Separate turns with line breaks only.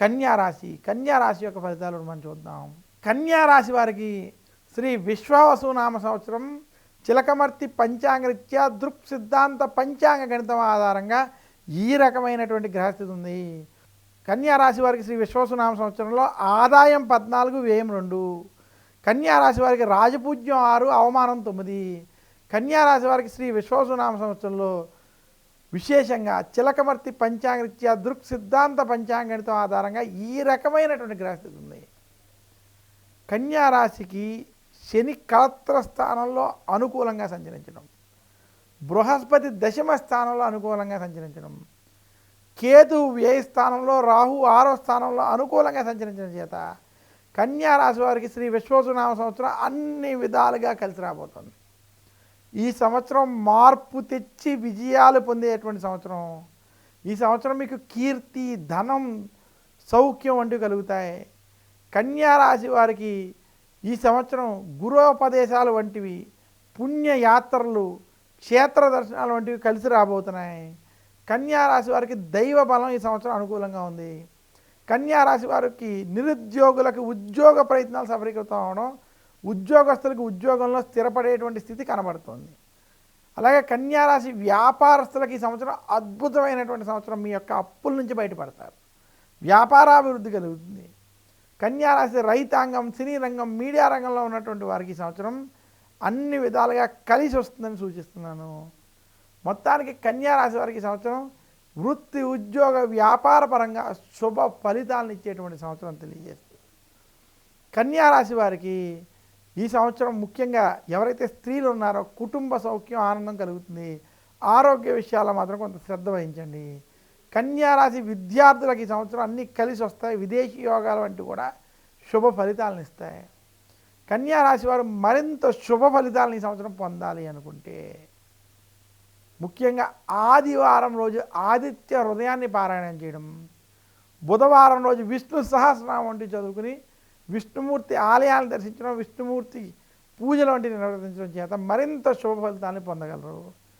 కన్యా రాశి కన్యా రాశి యొక్క ఫలితాలు మనం చూద్దాం. కన్యా రాశి వారికి శ్రీ విశ్వావసునామ సంవత్సరం చిలకమర్తి పంచాంగరీత్యా దృక్ సిద్ధాంత పంచాంగ గణితం ఆధారంగా ఈ రకమైనటువంటి గ్రహస్థితి ఉంది. కన్యా రాశి వారికి శ్రీ విశ్వసునామ సంవత్సరంలో ఆదాయం పద్నాలుగు వ్యయం రెండు. కన్యా రాశి వారికి రాజపూజ్యం ఆరు అవమానం తొమ్మిది. కన్యా రాశి వారికి శ్రీ విశ్వసునామ సంవత్సరంలో విశేషంగా చిలకమర్తి పంచాంగరీత్యా దృక్ సిద్ధాంత పంచాంగణితం ఆధారంగా ఈ రకమైనటువంటి గ్రహస్థితి ఉంది. కన్యారాశికి శని కలత్ర స్థానంలో అనుకూలంగా సంచరించడం. బృహస్పతి దశమ స్థానంలో అనుకూలంగా సంచరించడం. కేతు వ్యయ స్థానంలో రాహు ఆరో స్థానంలో అనుకూలంగా సంచరించడం చేత కన్యారాశి వారికి శ్రీ విశ్వసునామ సంవత్సరం అన్ని విధాలుగా కలిసి రాబోతుంది. ఈ సంవత్సరం మార్పు తెచ్చి విజయాలు పొందేటువంటి సంవత్సరం. ఈ సంవత్సరం మీకు కీర్తి ధనం సౌఖ్యం వంటివి కలుగుతాయి. కన్యా రాశి వారికి ఈ సంవత్సరం గురోపదేశాలు వంటివి పుణ్యయాత్రలు క్షేత్ర దర్శనాలు వంటివి కలిసి రాబోతున్నాయి. కన్యా రాశి వారికి దైవ బలం ఈ సంవత్సరం అనుకూలంగా ఉంది. కన్యా రాశి వారికి నిరుద్యోగులకు ఉద్యోగ ప్రయత్నాలు సఫలీకృతం అవడం ఉద్యోగస్తులకు ఉద్యోగంలో స్థిరపడేటువంటి స్థితి కనబడుతుంది. అలాగే కన్యారాశి వ్యాపారస్తులకు ఈ సంవత్సరం అద్భుతమైనటువంటి సంవత్సరం మీ యొక్క అప్పుల నుంచి బయటపడతారు. వ్యాపారాభివృద్ధి కలుగుతుంది. కన్యారాశి రైతాంగం సినీ రంగం మీడియా రంగంలో ఉన్నటువంటి వారికి ఈ సంవత్సరం అన్ని విధాలుగా కలిసి వస్తుందని సూచిస్తున్నాను. మొత్తానికి కన్యారాశి వారికి ఈ సంవత్సరం వృత్తి ఉద్యోగ వ్యాపార పరంగా శుభ ఫలితాలను ఇచ్చేటువంటి సంవత్సరం తెలియజేస్తుంది. కన్యారాశి వారికి ఈ సంవత్సరం ముఖ్యంగా ఎవరైతే స్త్రీలు ఉన్నారో కుటుంబ సౌఖ్యం ఆనందం కలుగుతుంది. ఆరోగ్య విషయాల్లో మాత్రం కొంత శ్రద్ధ వహించండి. కన్యారాశి విద్యార్థులకు ఈ సంవత్సరం అన్నీ కలిసి వస్తాయి. విదేశీ యోగాలు వంటివి కూడా శుభ ఫలితాలను ఇస్తాయి. కన్యారాశి వారు మరింత శుభ ఫలితాలను ఈ సంవత్సరం పొందాలి అనుకుంటే ముఖ్యంగా ఆదివారం రోజు ఆదిత్య హృదయాన్ని పారాయణం చేయడం బుధవారం రోజు విష్ణు సహస్రనామం వంటి చదువుకుని విష్ణుమూర్తి ఆలయాలు దర్శించడం విష్ణుమూర్తి పూజలు వంటివి నిర్వర్తించడం చేత మరింత శుభ ఫలితాన్ని పొందగలరు.